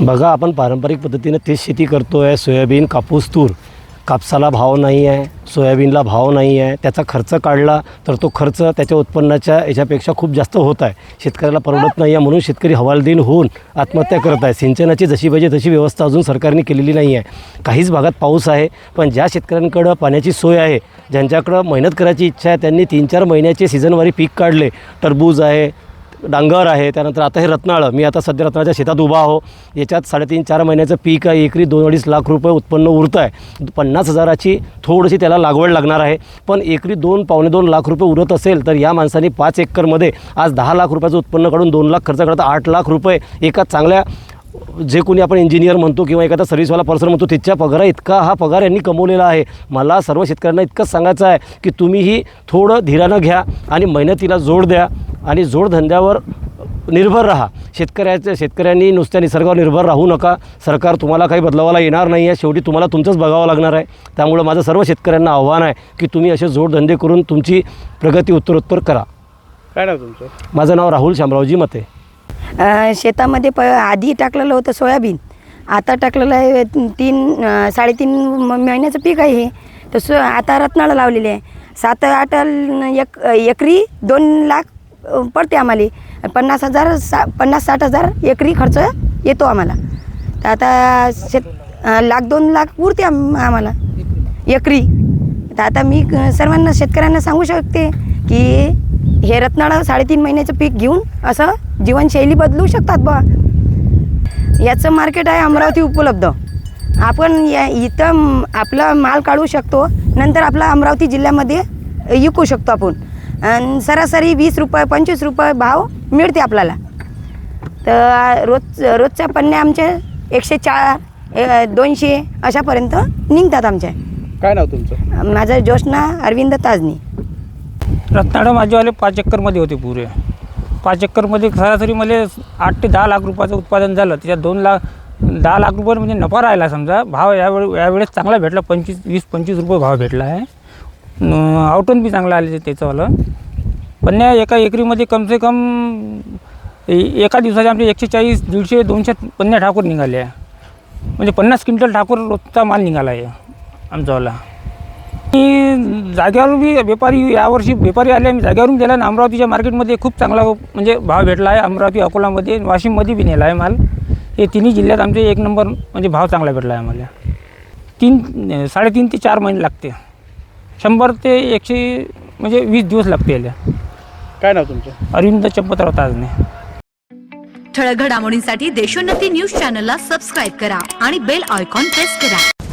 बघा आपण पारंपरिक पद्धतीनं तेच शेती करतो आहे सोयाबीन कापूस तूर. कापसाला भाव नाही आहे सोयाबीनला भाव नाही आहे. त्याचा खर्च काढला तर तो खर्च त्याच्या उत्पन्नाच्या याच्यापेक्षा खूप जास्त होत आहे. शेतकऱ्याला परवडत नाही आहे म्हणून शेतकरी हवालदिन होऊन आत्महत्या करत आहे. सिंचनाची जशी पाहिजे तशी व्यवस्था अजून सरकारने केलेली नाही आहे. काहीच भागात पाऊस आहे पण ज्या शेतकऱ्यांकडं पाण्याची सोय आहे ज्यांच्याकडं मेहनत करायची इच्छा आहे त्यांनी तीन चार महिन्याचे सीझनवारी पीक काढले. टरबूज आहे डांगर आहे त्यानंतर आता हे रत्नाळं. मी आता सध्या रत्नाच्या शेतात उभा आहो. याच्यात साडेतीन चार महिन्याचं पीक आहे एकरी दोन अडीच लाख रुपये उत्पन्न उरतं आहे. पन्नास हजाराची थोडीशी त्याला लागवड लागणार आहे. पण एकरी दोन पावणे दोन लाख रुपये उरत असेल तर या माणसाने पाच एकरमध्ये आज दहा लाख रुपयाचं उत्पन्न काढून दोन लाख खर्च करता आठ लाख रुपये एका चांगल्या जे कोणी आपण इंजिनियर म्हणतो किंवा एखादा सर्व्हिसवाला पर्सन म्हणतो तिच्या पगारा इतका हा पगार यांनी कमवलेला आहे. मला सर्व शेतकऱ्यांना इतकंच सांगायचं आहे की तुम्हीही थोडं धीरानं घ्या आणि मेहनतीला जोड द्या. आणि जोडधंद्यावर निर्भर राहा. शेतकऱ्याच्या शेतकऱ्यांनी नुसत्या निसर्गावर निर्भर राहू नका. सरकार तुम्हाला काही बदलावाला येणार नाही आहे. शेवटी तुम्हाला तुमचंच बघावं लागणार आहे. त्यामुळं माझं सर्व शेतकऱ्यांना आव्हान आहे की तुम्ही असे जोडधंदे करून तुमची प्रगती उत्तरोत्तर करा. काय नाव तुमचं? माझं नाव राहुल शामरावजी मते. अ, शेतामध्ये प आधी टाकलेलं होतं सोयाबीन. आता टाकलेलं आहे तीन अ, साडेतीन म- महिन्याचं पीक आहे हे. तर सो आता रत्नाळं लावलेले आहे. सात आठ ल- एक एकरी दोन लाख पडते आम्हाला. पन्नास हजार सा पन्नास साठ हजार एकरी खर्च येतो आम्हाला. तर आता शेत लाख दोन लाख उरते आम आम्हाला. एकरी. तर आता मी सर्वांना शेतकऱ्यांना सांगू शकते की हे रत्नाळं साडेतीन महिन्याचं पीक घेऊन असं जीवनशैली बदलू शकतात बा याचं मार्केट आहे अमरावती उपलब्ध. आपण या इथं आपला माल काढू शकतो. नंतर आपला अमरावती जिल्ह्यामध्ये विकू शकतो आपण. आणि सरासरी वीस रुपये पंचवीस रुपये भाव मिळते आपल्याला. तर रोज रोजच्या पन्न्या आमचे एकशे चार दोनशे अशापर्यंत निघतात आमच्या. काय नाव तुमचं? माझं जोशना अरविंद ताजनी. रत्नाळं माझेवाले पाच एकरमध्ये होते पुरे. पाच एकरमध्ये सरासरी मला आठ ते दहा लाख रुपयाचं उत्पादन झालं. त्याच्यात दोन लाख दहा लाख रुपये म्हणजे नफा राहिला समजा. भाव यावेळी यावेळेस चांगला भेटला. पंचवीस वीस पंचवीस रुपये भाव भेटला आहे. आउटन बी चांगलं आले त्याचंवालं पण या एका एकरीमध्ये कमसे कम ए- एका दिवसाचे आमचे एकशे चाळीस दीडशे दोनशे पन्ना ठाकूर निघाले. आहे म्हणजे पन्नास क्विंटल ठाकूर रोजचा माल निघाला आहे आमचावाला मी जाग्यावर बी व्यापारी यावर्षी व्यापारी आले मी जाग्यावरून गेला आणि अमरावतीच्या मार्केटमध्ये खूप चांगला म्हणजे भाव भेटला आहे. अमरावती अकोलामध्ये वाशिममध्ये बी नेला आहे माल. हे तिन्ही जिल्ह्यात आमचे एक नंबर म्हणजे भाव चांगला भेटला आहे आम्हाला. तीन साडेतीन ते चार महिने लागते. शंभर ते एकशे म्हणजे वीस दिवस लागते याला. काय नाव तुमचं? अरविंद चंपतराव ताजने. ठळक घडामोडींसाठी देशोन्नती न्यूज चॅनलला सबस्क्राईब करा आणि बेल आयकॉन प्रेस करा.